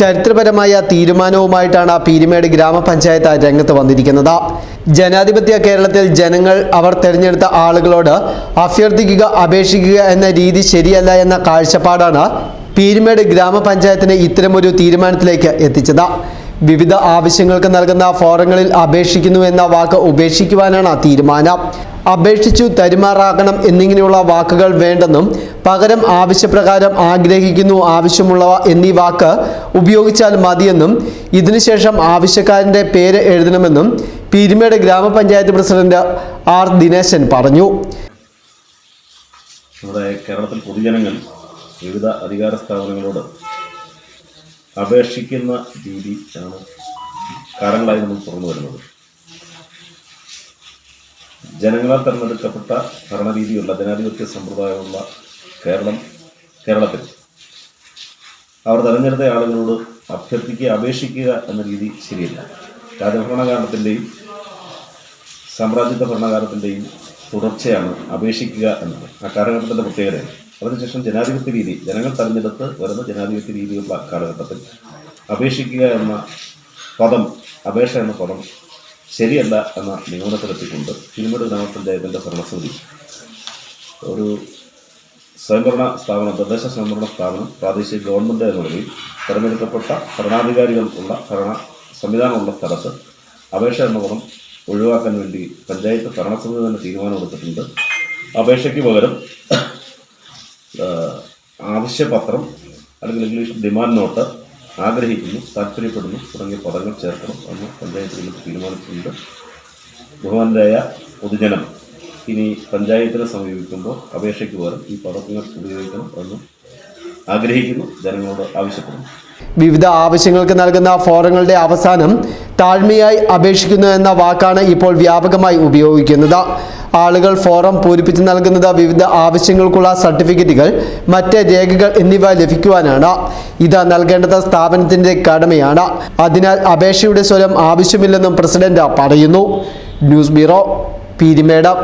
ചരിത്രപരമായ തീരുമാനവുമായിട്ടാണ് പീരുമേട് ഗ്രാമപഞ്ചായത്ത് രംഗത്ത് വന്നിരിക്കുന്നത്. ജനാധിപത്യ കേരളത്തിൽ ജനങ്ങൾ അവർ തെരഞ്ഞെടുത്ത ആളുകളോട് അഭ്യർത്ഥിക്കുക അപേക്ഷിക്കുക എന്ന രീതി ശരിയല്ല എന്ന കാഴ്ചപ്പാടാണ് പീരുമേട് ഗ്രാമപഞ്ചായത്തിനെ ഇത്തരമൊരു തീരുമാനത്തിലേക്ക് എത്തിച്ചത്. വിവിധ ആവശ്യങ്ങൾക്ക് നൽകുന്ന ഫോറങ്ങളിൽ അപേക്ഷിക്കുന്നു എന്ന വാക്ക് ഉപേക്ഷിക്കുവാനാണ് തീരുമാനം. അപേക്ഷിച്ചു തരുമാറാകണം എന്നിങ്ങനെയുള്ള വാക്കുകൾ വേണ്ടെന്നും പകരം ആവശ്യപ്രകാരം ആഗ്രഹിക്കുന്നു ആവശ്യമുള്ളവ എന്നീ വാക്ക് ഉപയോഗിച്ചാൽ മതിയെന്നും ഇതിനുശേഷം ആവശ്യക്കാരന്റെ പേര് എഴുതണമെന്നും പീരുമേട് ഗ്രാമപഞ്ചായത്ത് പ്രസിഡന്റ് ആർ ദിനേശൻ പറഞ്ഞു. കേരളത്തിൽ പൊതുജനങ്ങൾ വിവിധ അധികാര സ്ഥാപനങ്ങളോട് അപേക്ഷിക്കുന്ന രീതി ആണ് കാലങ്ങളായി നമ്മൾ തുറന്നു വരുന്നത്. ജനങ്ങളാൽ തെരഞ്ഞെടുക്കപ്പെട്ട ഭരണരീതിയുള്ള ജനാധിപത്യ സമ്പ്രദായമുള്ള കേരളം കേരളത്തിൽ. അവർ തെരഞ്ഞെടുത്ത ആളുകളോട് അഭ്യർത്ഥിക്കുക അപേക്ഷിക്കുക എന്ന രീതി ശരിയല്ല. രാജഭരണകാലത്തിന്റെയും സാമ്രാജ്യത്വ ഭരണകാലത്തിന്റെയും തുടർച്ചയാണ് അപേക്ഷിക്കുക എന്നത്. ആ കാലഘട്ടത്തിന്റെ പ്രത്യേകതയാണ്. അതിനുശേഷം ജനാധിപത്യ രീതി. ജനങ്ങൾ തെരഞ്ഞെടുത്ത് വരുന്ന ജനാധിപത്യ രീതിയുള്ള കാലഘട്ടത്തിൽ അപേക്ഷിക്കുക എന്ന പദം അപേക്ഷ എന്ന പദം ശരിയല്ല എന്ന നിഗമനത്തിലെത്തിക്കൊണ്ട് തിരുമേട് ഗ്രാമപഞ്ചായത്തിന്റെ ഭരണസമിതി. ഒരു സ്വയംഭരണ സ്ഥാപനം തദ്ദേശ സ്വയംഭരണ സ്ഥാപനം പ്രാദേശിക ഗവൺമെന്റ് എന്ന നിലയിൽ തിരഞ്ഞെടുക്കപ്പെട്ട ഭരണാധികാരികൾ ഉള്ള ഭരണ സംവിധാനമുള്ള സ്ഥലത്ത് അപേക്ഷ എന്ന പദം ഒഴിവാക്കാൻ വേണ്ടി പഞ്ചായത്ത് ഭരണസമിതി തന്നെ തീരുമാനമെടുത്തിട്ടുണ്ട്. അപേക്ഷയ്ക്ക് പകരം ആവശ്യപത്രം അല്ലെങ്കിൽ ഇംഗ്ലീഷ് ഡിമാൻഡ് നോട്ട് ആഗ്രഹിക്കുന്നു താല്പര്യപ്പെടുന്നു തുടങ്ങിയ പദങ്ങൾ ചേർക്കണം എന്ന് പഞ്ചായത്തിൽ തീരുമാനിച്ചിട്ടുണ്ട്. ബഹുമാനരായ പൊതുജനം ഇനി പഞ്ചായത്തിനെ സമീപിക്കുമ്പോൾ അപേക്ഷയ്ക്ക് പകരം ഈ പദങ്ങൾ ഉപയോഗിക്കണം എന്ന് ആഗ്രഹിക്കുന്നു ജനങ്ങളോട് ആവശ്യപ്പെടുന്നു. വിവിധ ആവശ്യങ്ങൾക്ക് നൽകുന്ന ഫോറങ്ങളുടെ അവസാനം താഴ്മയായി അപേക്ഷിക്കുന്നു എന്ന വാക്കാണ് ഇപ്പോൾ വ്യാപകമായി ഉപയോഗിക്കുന്നത്. ആളുകൾ ഫോറം പൂരിപ്പിച്ച് നൽകുന്നത് വിവിധ ആവശ്യങ്ങൾക്കുള്ള സർട്ടിഫിക്കറ്റുകൾ മറ്റ് രേഖകൾ എന്നിവ ലഭിക്കുവാനാണ്. ഇത് നൽകേണ്ടത് സ്ഥാപനത്തിന്റെ കടമയാണ്. അതിനാൽ അപേക്ഷയുടെ സ്വരം ആവശ്യമില്ലെന്നും പ്രസിഡന്റ് പറയുന്നു. News bureau Peermade.